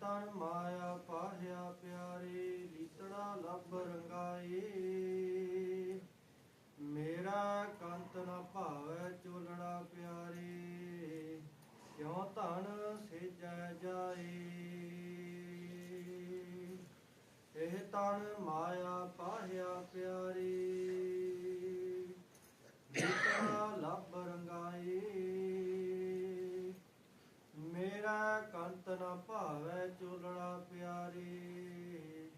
ਤਨ ਮਾਇਆ ਪਾਹਿਆ ਪਿਆਰੇ ਲੀਤੜਾ ਲੱਭ ਰੰਗਾਏ। ਮੇਰਾ ਕੰਤ ਨਾ ਭਾਵੈ ਚੋਲੜਾ ਪਿਆਰੇ, ਕਿਉ ਧਨ ਸੇਜੈ ਜਾਏ? ਇਹ ਤਨ ਮਾਇਆ ਪਾਹਿਆ ਪਿਆਰੇ। ਮੇਰਾ ਕੰਤ ਨ ਭਾਵੈ ਚੋਲੜਾ ਪਿਆਰੀ,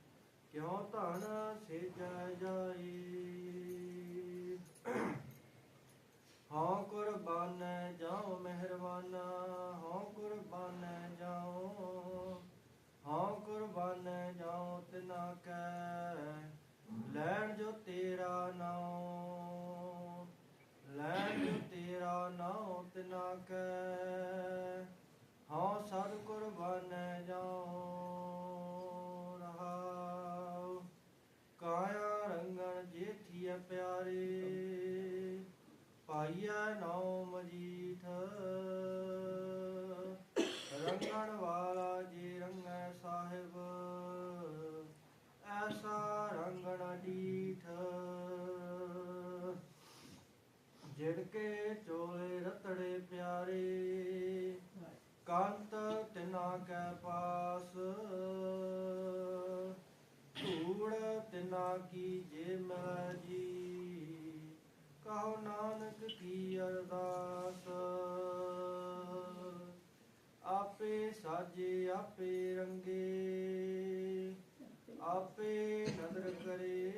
ਕਿਉ ਧਨ ਸੇਜੈ ਜਾਈ? ਹਾਂ ਕੁਰਬਾਨ ਜਾਉ ਮਿਹਰਬਾਨਾ ਹਾਂ ਕੁਰਬਾਨ ਜਾਉ ਹਾਂ ਕੁਰਬਾਨ ਜਾਉ ਤਿਨਾ ਕੈ, ਲੈਣ ਜੋ ਤੇਰਾ ਨਾਉ, ਲੈਣ ਜੋ ਤੇਰਾ ਨਾਉ ਤਿਨਾ ਕੈ। ਹਾਂ ਸਦ ਕੁਰਬਾਨ ਜਾਉ ਰਹਾਉ ਕਾਇਆ ਰੰਗਣ ਜੇਠੀਐ ਪਿਆਰੇ। ਪਾਈਐ ਨਾਉ ਮਜੀਠ ਰੰਗਣ ਵਾਲਾ ਜੀ ਰੰਗੈ ਸਾਹਿਬ, ਐਸਾ ਰੰਗਣ ਡੀਠ। ਜਿੜ ਕੇ ਚੋਲੇ ਰਤੜੇ ਪਿਆਰੇ ਕੰਤ ਤਿਨਾ ਕੈ ਪਾਸ, ਧੂੜ ਤਿਨਾ ਕੀ ਜੇ ਮਿਲੈ ਜੀ, ਕਹੋ ਨਾਨਕ ਕੀ ਅਰਦਾਸ। ਆਪੇ ਸਾਜੇ, ਆਪੇ ਰੰਗੇ, ਆਪੇ ਨਦਰ ਕਰੇ।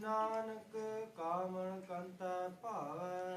ਨਾਨਕ ਕਾਮਣ ਕੰਤੈ ਭਾਵੈ